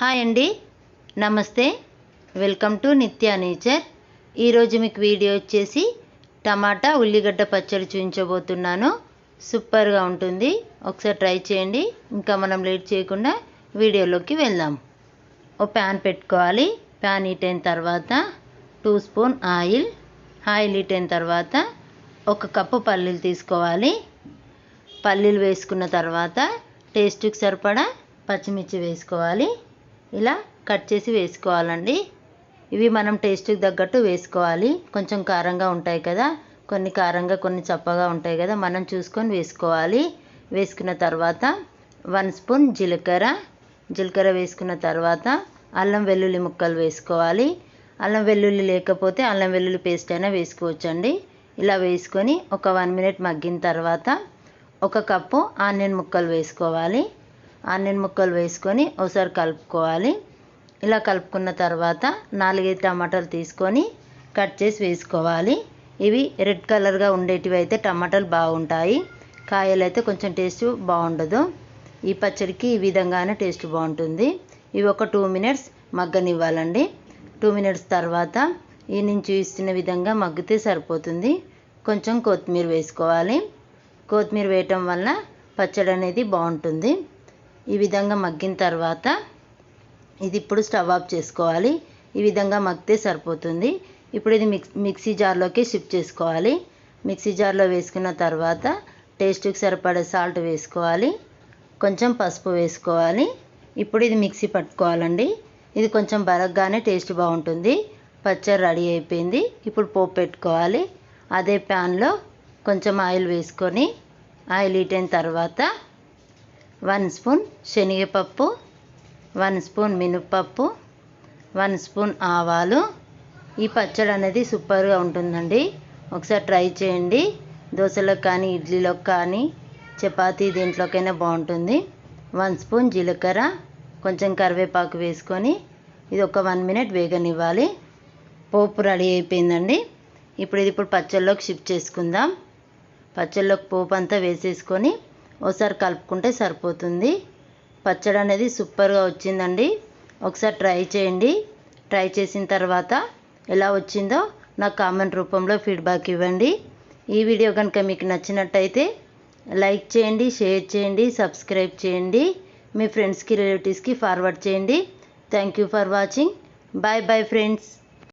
Hi అండి. నమస్తే. Welcome to Nitya nature. ఈరోజు మీకు వీడియో వచ్చేసి టమాటా ఉల్లిగడ్డ పచ్చడి చూపించబోతున్నాను. సూపర్గా ఉంటుంది. ఒకసారి ట్రై చేయండి. ఇంకా మనం లేట్ చేయకుండా వీడియోలోకి వెళ్దాం. ఓ ప్యాన్ పెట్టుకోవాలి. ప్యాన్ హీట్ అయిన తర్వాత two spoon oil. Oil heat అయిన తర్వాత ఒక కప్పు పల్లీలు తీసుకోవాలి. పల్లీలు వేసుకున్న తర్వాత టేస్ట్కి సరిపడా పచ్చిమిర్చి వేసుకోవాలి. ఇలా కట్ చేసి వేసుకోవాలండి. ఇవి మనం టేస్ట్కి తగ్గట్టు వేసుకోవాలి. కొంచెం కారంగా ఉంటాయి కదా. కొన్ని కారంగా కొన్ని చప్పగా ఉంటాయి కదా. మనం చూసుకొని వేసుకోవాలి. వేసుకున్న తర్వాత వన్ స్పూన్ జీలకర్ర. జీలకర్ర వేసుకున్న తర్వాత అల్లం వెల్లుల్లి ముక్కలు వేసుకోవాలి. అల్లం వెల్లుల్లి లేకపోతే అల్లం వెల్లుల్లి పేస్ట్ అయినా వేసుకోవచ్చండి. ఇలా వేసుకొని ఒక వన్ మినిట్ మగ్గిన తర్వాత ఒక కప్పు ఆనియన్ ముక్కలు వేసుకోవాలి. ఆనియన్ ముక్కలు వేసుకొని ఒకసారి కలుపుకోవాలి. ఇలా కలుపుకున్న తర్వాత నాలుగైదు టమాటాలు తీసుకొని కట్ చేసి వేసుకోవాలి. ఇవి రెడ్ కలర్గా ఉండేటివి అయితే టమాటాలు బాగుంటాయి. కాయలు అయితే కొంచెం టేస్ట్ బాగుండదు. ఈ పచ్చడికి ఈ విధంగానే టేస్ట్ బాగుంటుంది. ఇవి ఒక టూ మినిట్స్ మగ్గనివ్వాలండి. టూ మినిట్స్ తర్వాత ఈ నేను చూస్తున్న విధంగా మగ్గితే సరిపోతుంది. కొంచెం కొత్తిమీర వేసుకోవాలి. కొత్తిమీర వేయటం వల్ల పచ్చడి అనేది బాగుంటుంది. ఈ విధంగా మగ్గిన తర్వాత ఇది ఇప్పుడు స్టవ్ ఆఫ్ చేసుకోవాలి. ఈ విధంగా మగ్గితే సరిపోతుంది. ఇప్పుడు ఇది మిక్స్ మిక్సీ జార్లోకి షిఫ్ట్ చేసుకోవాలి. మిక్సీ జార్లో వేసుకున్న తర్వాత టేస్ట్కి సరిపడే సాల్ట్ వేసుకోవాలి. కొంచెం పసుపు వేసుకోవాలి. ఇప్పుడు ఇది మిక్సీ పట్టుకోవాలండి. ఇది కొంచెం బరగ్గానే టేస్ట్ బాగుంటుంది. పచ్చడి రెడీ అయిపోయింది. ఇప్పుడు పోపు పెట్టుకోవాలి. అదే ప్యాన్లో కొంచెం ఆయిల్ వేసుకొని ఆయిల్ హీట్ అయిన తర్వాత వన్ స్పూన్ శనగపప్పు వన్ స్పూన్ మినప్పప్పు వన్ స్పూన్ ఆవాలు. ఈ పచ్చడి అనేది సూపర్గా ఉంటుందండి. ఒకసారి ట్రై చేయండి. దోశలో కానీ ఇడ్లీలోకి కానీ చపాతీ దేంట్లోకైనా బాగుంటుంది. వన్ స్పూన్ జీలకర్ర కొంచెం కరివేపాకు వేసుకొని ఇది ఒక వన్ మినిట్ వేగనివ్వాలి. పోపు రెడీ అయిపోయిందండి. ఇప్పుడు ఇది ఇప్పుడు పచ్చళ్ళలోకి షిఫ్ట్ చేసుకుందాం. పచ్చళ్ళలోకి పోపు అంతా వేసేసుకొని ఒకసారి కలుపుకుంటే సరిపోతుంది. పచ్చడి అనేది సూపర్గా వచ్చిందండి. ఒకసారి ట్రై చేయండి. ట్రై చేసిన తర్వాత ఎలా వచ్చిందో నాకు కామెంట్ రూపంలో ఫీడ్బ్యాక్ ఇవ్వండి. ఈ వీడియో కనుక మీకు నచ్చినట్టయితే లైక్ చేయండి షేర్ చేయండి సబ్స్క్రైబ్ చేయండి. మీ ఫ్రెండ్స్కి రిలేటివ్స్కి ఫార్వర్డ్ చేయండి. Thank you for watching. Bye bye friends.